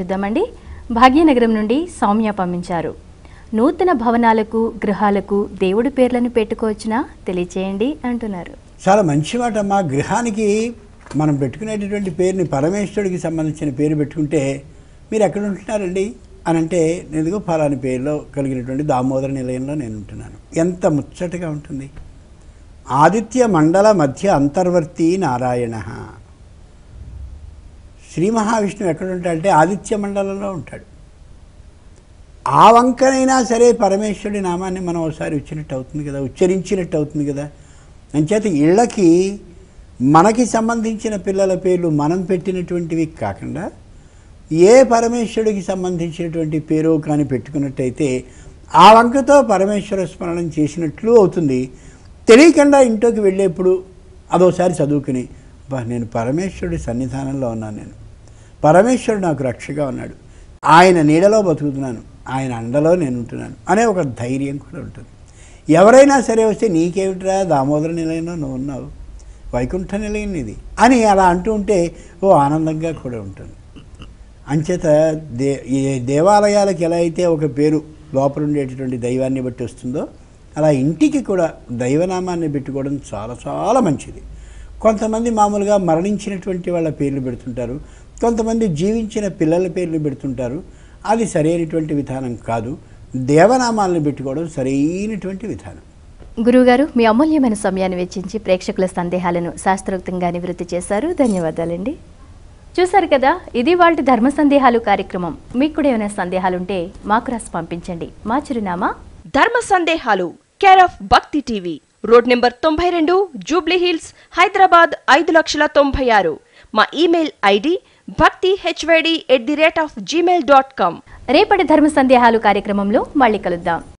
చూద్దామండి. భాగ్యనగరం నుండి సౌమ్య పంపించారు. నూతన భవనాలకు గృహాలకు దేవుడి పేర్లను పెట్టుకోవచ్చునా? తెలియచేయండి అంటున్నారు. చాలా మంచి మాట మా గృహానికి మనం పెట్టుకునేటటువంటి పేరుని పరమేశ్వరుడికి సంబంధించిన పేరు పెట్టుకుంటే మీరు ఎక్కడ ఉంటున్నారండి? అని అంటే నేనుగో ఫలాని పేరులో కలిగినటువంటి దామోదర నిలయంలో నేను ఉంటున్నాను ఎంత ముచ్చటగా ఉంటుంది. ఆదిత్య మండల మధ్య అంతర్వర్తి నారాయణ. శ్రీ మహావిష్ణువు ఎక్కడుంటాడంటే ఆదిత్య మండలంలో ఉంటాడు. ఆ వంకనైనా సరే పరమేశ్వరుడి నామాన్ని మనం ఒకసారి వచ్చినట్టు అవుతుంది కదా ఉచ్చరించినట్టు అవుతుంది కదా. అంచేత ఇళ్ళకి మనకి సంబంధించిన పిల్లల పేర్లు మనం పెట్టినటువంటివి కాకుండా ఏ పరమేశ్వరుడికి సంబంధించినటువంటి పేరు కానీ పెట్టుకున్నట్టయితే ఆ వంకతో పరమేశ్వర స్మరణం చేసినట్లు అవుతుంది. తెలియకుండా ఇంట్లోకి వెళ్ళేప్పుడు అదోసారి చదువుకుని నేను పరమేశ్వరుడి సన్నిధానంలో ఉన్నాను నేను. పరమేశ్వరుడు నాకు రక్షగా ఉన్నాడు. ఆయన నీడలో బతుకుతున్నాను. ఆయన అండలో నేను ఉంటున్నాను అనే ఒక ధైర్యం కూడా ఉంటుంది. ఎవరైనా సరే వస్తే నీకేమిట్రా దామోదర నిలయంలో నువ్వు ఉన్నావు? వైకుంఠ నిలయం ఇది అని అలా అంటూ ఉంటే ఓ ఆనందంగా కూడా ఉంటుంది. అంచేత దే దేవాలయాలకు ఎలా అయితే ఒక పేరు లోపల ఉండేటటువంటి దైవాన్ని బట్టి వస్తుందో అలా ఇంటికి కూడా దైవనామాన్ని పెట్టుకోవడం చాలా చాలా మంచిది. కొంతమంది మామూలుగా మరణించినటువంటి వాళ్ళ పేర్లు పెడుతుంటారు. కొంతమంది జీవించిన పిల్లల పేర్లు పెడుతుంటారు. అది సరైనటువంటి విధానం కాదు. దేవనామాలను పెట్టుకోవడం సరైనటువంటి విధానం. గురువుగారు మీ అమూల్యమైన సమయాన్ని వెచ్చించి ప్రేక్షకుల సందేహాలను శాస్త్రోక్తంగా నివృత్తి చేశారు. ధన్యవాదాలండి. చూశారు కదా ఇది వాళ్ళ ధర్మ సందేహాలు కార్యక్రమం. మీకు కూడా ఏమైనా సందేహాలుంటే మాకు రాసి పంపించండి. మా చిరునామా ధర్మ సందేహాలు care of Bhakti TV road number తొంభై రెండు జూబ్లీ హిల్స్ హైదరాబాద్ ఐదు లక్షల తొంభై ఆరు. మా email ID Bhakti HYD at the rate of Gmail dot com. రేపటి ధర్మ సందేహాలు కార్యక్రమంలో మళ్ళీ కలుద్దాం.